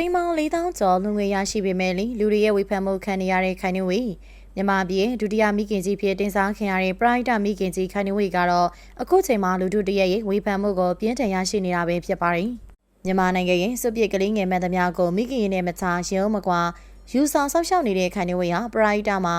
သိန်းပေါင်း4000ကျော်လူငွေရရှိပေမဲ့လေလူတွေရဲ့ဝေဖန်မှုခံနေရတဲ့ခိုင်နှဝေမြန်မာပြည်ဒုတိယမိခင်ကြီးဖြစ်တင်စားခင်ရတဲ့ပရိုက်တာမိခင်ကြီးခိုင်နှဝေကတော့အခုချိန်မှာလူတို့တရက်ရဲ့ဝေဖန်မှုကိုပြင်းထန်ရရှိနေတာပဲဖြစ်ပါတယ်မြန်မာနိုင်ငံရဲ့စွပ်ပစ်ကလေးငယ်မှန်သမျှကိုမိခင်ရဲ့မချရုံးမကွာယူဆောင်ဆောက်ရှောက်နေတဲ့ခိုင်နှဝေဟာပရိုက်တာမှာ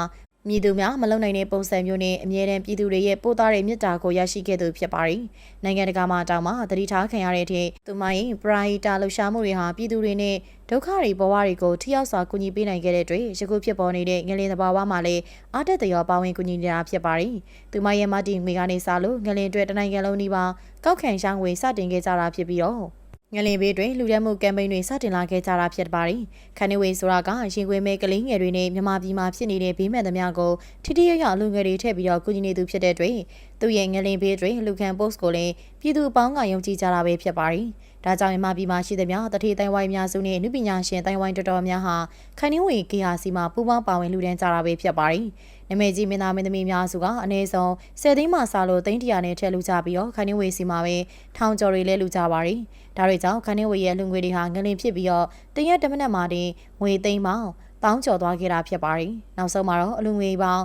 မြည်သူများမလုံနိုင်တဲ့ပုံစံမျိုးနဲ့အမြဲတမ်းပြည်သူတွေရဲ့ပို့သားတဲ့မြစ်တာကိုရရှိခဲ့သူဖြစ်ပါတယ်။နိုင်ငံတကာမှာတောင်မှတတိထားခံရတဲ့အထိသူမရဲ့ပရိုက်တာလှူရှားမှုတွေဟာပြည်သူတွေနဲ့ဒုက္ခတွေဘဝတွေကိုထိရောက်စွာကူညီပေးနိုင်ခဲ့တဲ့အတွက်ယခုဖြစ်ပေါ်နေတဲ့ငလင်သဘာဝမှာလည်းအားတက်တရောပါဝင်ကူညီနေတာဖြစ်ပါတယ်။သူမရဲ့မတီငွေကနေစလို့ငလင်အတွက်တနိုင်ငံလုံးဒီပါကောက်ခံရှောင်းငွေစတင်ခဲ့ကြတာဖြစ်ပြီးတော့ ငလင်ဘေးတွင်လူရဲမှုကမ်ပိန်းတွေစတင်လာခဲ့ကြတာဖြစ်ပါတယ်။ခန်နေဝေဆိုတာကရင်ခွေမဲကလေးငယ်တွေနဲ့မြန်မာပြည်မှာဖြစ်နေတဲ့ဘေးမဲ့သမျှကိုထိထိရရလူငယ်တွေထည့်ပြီးတော့ကူညီနေသူဖြစ်တဲ့အတွက်သူရဲ့ငလင်ဘေးတွင်လူခံ post ကိုလည်းပြည်သူအပေါင်းကယုံကြည်ကြတာပဲဖြစ်ပါတယ်။ဒါကြောင့်မြန်မာပြည်မှာရှိသမျှတတိတိုင်ဝိုင်းများစုနဲ့နုပညာရှင်တိုင်ဝိုင်းတော်တော်များဟာခန်နေဝေ KRC မှာပူးပေါင်းပါဝင်လူဒန်းကြတာပဲဖြစ်ပါတယ်။ နမဲကြီးမင်းသားမင်းသမီးများစုကအနည်းဆုံး10သိန်းမှစလို့သိန်းတရာနဲ့ထည့်လူကြပြီးတော့ခန်နေဝေစီမှာပဲထောင်ကျော်တွေလဲလူကြပါတယ်။ဒါတွေကြောင့်ခန်နေဝေရဲ့လူငွေတွေဟာငလင်ဖြစ်ပြီးတော့တရက်တစ်မိနစ်မှတင်ငွေသိန်းပေါင်းတောင်းကျော်သွားခဲ့တာဖြစ်ပါတယ်။နောက်ဆုံးမှာတော့အလူငွေပေါင်း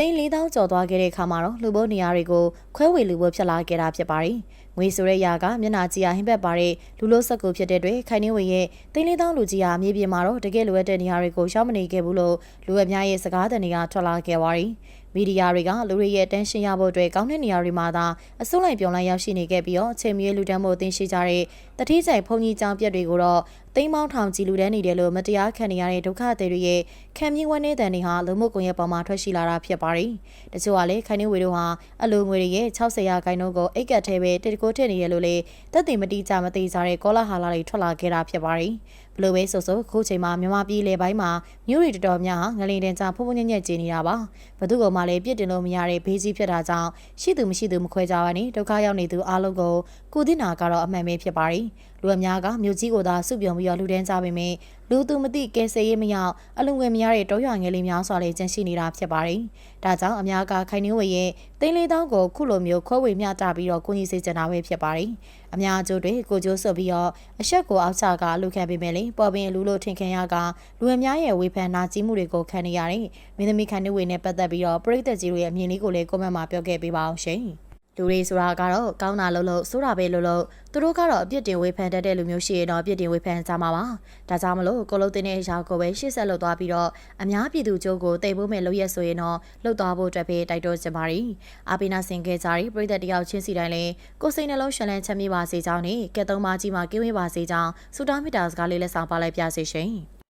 သိန်း4000ကျော်သွားခဲ့တဲ့အခါမှာတော့လူဘိုးနေရာတွေကိုခွဲဝေလူဘိုးဖြစ်လာခဲ့တာဖြစ်ပါတယ်။ငွေဆိုတဲ့ຢာကမျက်နာကြီးအားဟင်းဘက်ပါတဲ့လူလို့ဆက်ကိုဖြစ်တဲ့အတွက်ခိုင်နေဝေရဲ့သိန်း4000လူကြီးအားမြေပြင်မှာတော့တကယ်လိုအပ်တဲ့နေရာတွေကိုရှောက်မနေခဲ့ဘူးလို့လူအများရဲ့စကားသံတွေကထွက်လာခဲ့ပါတယ်။ မီဒီယာတွေကလူတွေရဲ့တန်းရှင်းရဖို့အတွက်ကောင်းတဲ့နေရာတွေမှာသာအစိုးလိုက်ပြောင်းလဲရောက်ရှိနေခဲ့ပြီးတော့ချိန်မီလူတန်းမှုအသင်းရှိကြတဲ့တတိကျိုင်ဖုန်ကြီးကျောင်းပြက်တွေကိုတော့သိမ်းပေါင်းထောင်ကြီးလူတန်းနေတယ်လို့မတရားခံနေရတဲ့ဒုက္ခသည်တွေရဲ့ခံမြင့်ဝန်းနေတဲ့နေဟာလူမှုကွန်ရက်ပေါ်မှာထွက်ရှိလာတာဖြစ်ပါတယ်။တချို့ကလည်းခိုင်နေဝေတို့ဟာအလိုငွေတွေရဲ့60ရာခိုင်နှုန်းကိုအိတ်ကတ်ထဲပဲတစ်တကိုထည့်နေရလို့လေတက်တည်မတိကြမသိကြတဲ့ကောလာဟာလာတွေထွက်လာခဲ့တာဖြစ်ပါတယ်။ ဘလို့ပဲဆိုဆိုခုချိန်မှာမြန်မာပြည်လေပိုင်းမှာမြို့တွေတော်တော်များငလင်တင်ကြဖုံဖုံညက်ညက်ကျနေတာပါဘသူကမှလည်းပြစ်တင်လို့မရတဲ့ဘေးကြီးဖြစ်တာကြောင့်ရှိသူမရှိသူမခွဲကြပါနဲ့ဒုက္ခရောက်နေသူအားလုံးကိုကုသနာကတော့အမှန်ပဲဖြစ်ပါတယ်လူအများကမြို့ကြီးကိုသာစုပြုံပြီးတော့လူတန်းကြပေမယ့် လူသူမသိကဲဆယ်ရေးမရောက်အလုံငယ်မရတဲ့တောရွာငယ်လေးများစွာလည်းကျန်ရှိနေတာဖြစ်ပါတယ်။ဒါကြောင့်အများကခိုင်နှင်းဝေရဲ့သိန်းလေးတောင်းကိုခုလိုမျိုးခွဲဝေမျှတပြီးတော့ကိုကြီးစေချင်တာပဲဖြစ်ပါတယ်။အများကျိုးတွေကိုကျိုးဆွပြီးတော့အဆက်ကိုအောက်ချကလူခံပေးမယ်လေပေါ်ပင်လူလို့ထင်ခံရကလူအများရဲ့ဝေဖန်နာကြီးမှုတွေကိုခံနေရတယ်။မင်းသမီးခိုင်နှင်းဝေနဲ့ပတ်သက်ပြီးတော့ပရိသတ်ကြီးတို့ရဲ့အမြင်လေးကိုလည်းကွန်မန့်မှာပြောခဲ့ပေးပါအောင်ရှင်။ လူတွေဆိုတာကတော့ကောင်းတာလို့လို့ဆိုတာပဲလို့လို့သူတို့ကတော့အပြစ်တင်ဝေဖန်တတ်တဲ့လူမျိုးရှိရင်တော့အပြစ်တင်ဝေဖန်ကြမှာပါဒါကြောင့်မလို့ကိုလုံးတင်တဲ့အရာကိုပဲရှေ့ဆက်လုပ်သွားပြီးတော့အများပြည်သူကြိုးကိုတိတ်ဖို့မဲ့လုပ်ရက်ဆိုရင်တော့လှုပ်သွားဖို့အတွက်ပဲတိုက်တွန်းချင်ပါတယ်အာပီနာစင်ခဲ့ကြပြီးပြည်သက်တယောက်ချင်းစီတိုင်းလည်းကိုစိတ်နှလုံးရှလန်းချမ်းမြေပါစေကြောင်းနဲ့ကဲသုံးပါကြီးမှာကင်းဝေးပါစေကြောင်းစူတာမီတာစကားလေးလက်ဆောင်ပါလိုက်ပြစေရှင်